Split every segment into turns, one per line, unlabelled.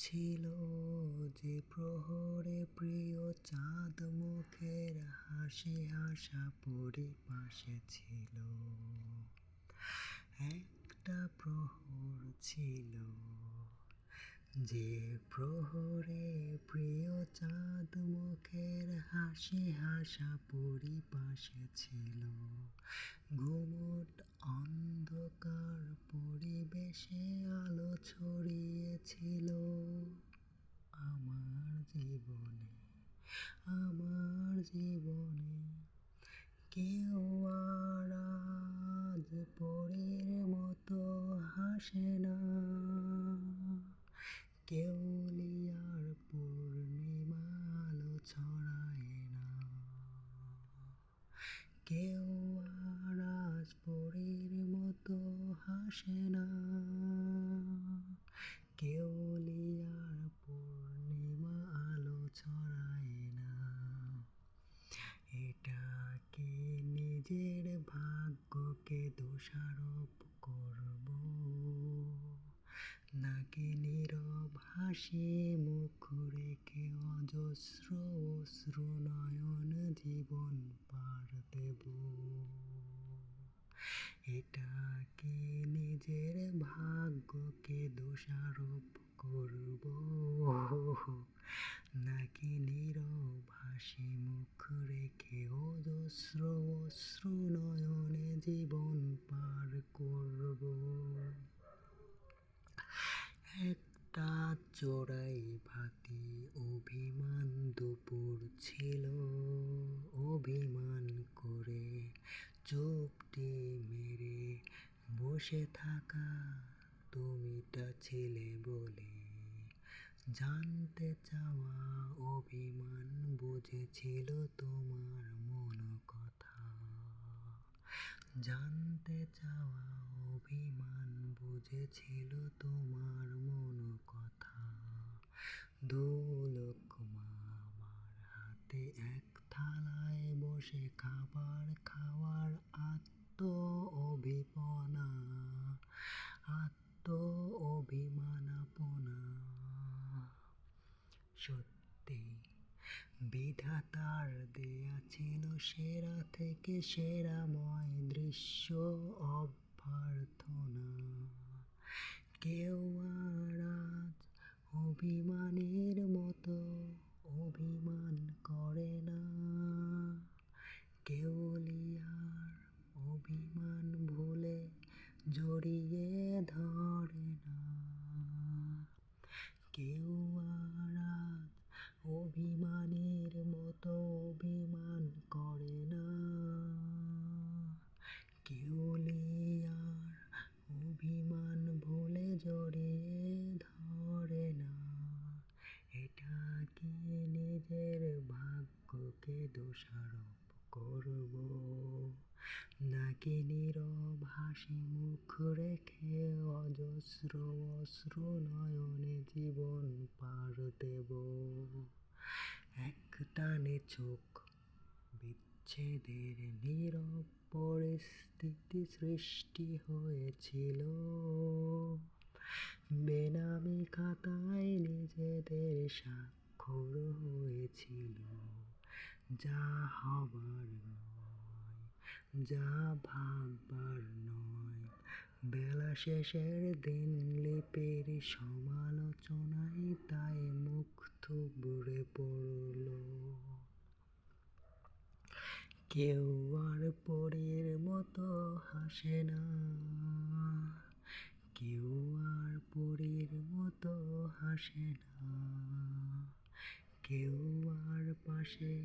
ছিল যে প্রহরে প্রিয় চাঁদ মুখের হাসি হাসা পরিপাশে ছিল। একটা প্রহর ছিল। যে প্রহরে প্রিয় চাঁদ মুখের হাসি হাসা পরিপাশে ছিল, ঘুমট অন্ধকার পরিবেশে আলো ছড়িয়েছিল আমার জীবনে আমার জীবনে কেউ আর আজ পরীর মতো হাসে না। কেউলিয়ার পূর্ণিমা আলো ছড়ায় না। কেউ আর আজ পরীর মতো হাসে না। কেউলিয়ার পূর্ণিমা আলো ছড়ায় না। এটা কি নিজের ভাগ্যকে দোষারোপ নাকি নীরব হাসি, মুখ রেখে অজস্র অশ্রু নয়ন জীবন পার দেব। এটা কি নিজের ভাগ্যকে দোষারোপ করব? নাকি নীরব হাসি, মুখ রেখে অজস্র অশ্রু নয়নে জীবন পার করব চোরাই ভাতি অভিমান দুপুর ছিল। অভিমান করে চুপটি মেরে বসে থাকা তুমিটা ছিলে বলে জানতে চাওয়া অভিমান বুঝেছিল তোমার মন কথা। জানতে চাওয়া অভিমান বুঝেছিল তোমার মন কথা। দুলোকমা আমার হাতে এক থালায় বসে খাবার খাওয়ার আত্ম অভিপনা আত্ম অভিমানাপনা সত্যি, বিধাতার দেয়া ছিল সেরা থেকে সেরাময় দৃশ্য অভ্যর্থনা। কেউ আর আজ অভিমানের মতো অভিমান করে না। কেউলিয়ার অভিমান ভুলে জড়িয়ে ধরে না। কেউ আর আজ অভিমানের মতো অভিমান করে না। কেউলিয়ার অভিমান জড়িয়ে ধরে না। এটা কি নিজের ভাগ্যকে দোষারোপ করব? নাকি নীরব হাসি মুখ রেখে অজস্র অশ্রু নয়নে জীবন পার দেব? একটানে চোখ বিচ্ছেদের নীরব পরিস্থিতি সৃষ্টি হয়েছিল। স্বাক্ষর হয়েছিল। যা হবার নয়, যা ভাববার নয়। বেলা শেষের দিন লিপির সমালোচনায় তাই মুখ থুবড়ে পড়ল। কেউ আর পরের মতো হাসে না। কেউ আর পরের মতো হাসে না। কেউ আর পাশে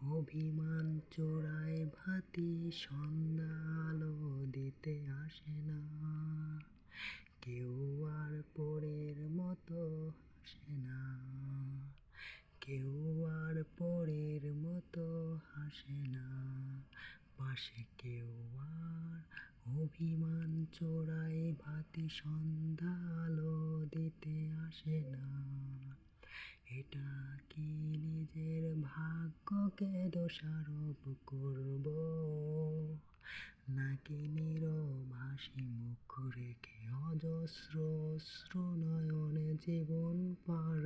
অভিমান চোরাই ভাতি সন্ধ্যা আলো দিতে আসে না। কেউ আর পরের মতো হাসে না। কেউ আর পরের মতো হাসে না। পাশে কেউ আর অভিমান চোরাই ভাতি সন্ধ্যা আলো দিতে আসে না। এটা কি নিজের ভাগ্যকে দোষারোপ করব? নাকি নীরব হাসি মুখ রেখে অজস্র অশ্রু নয়নে জীবন পার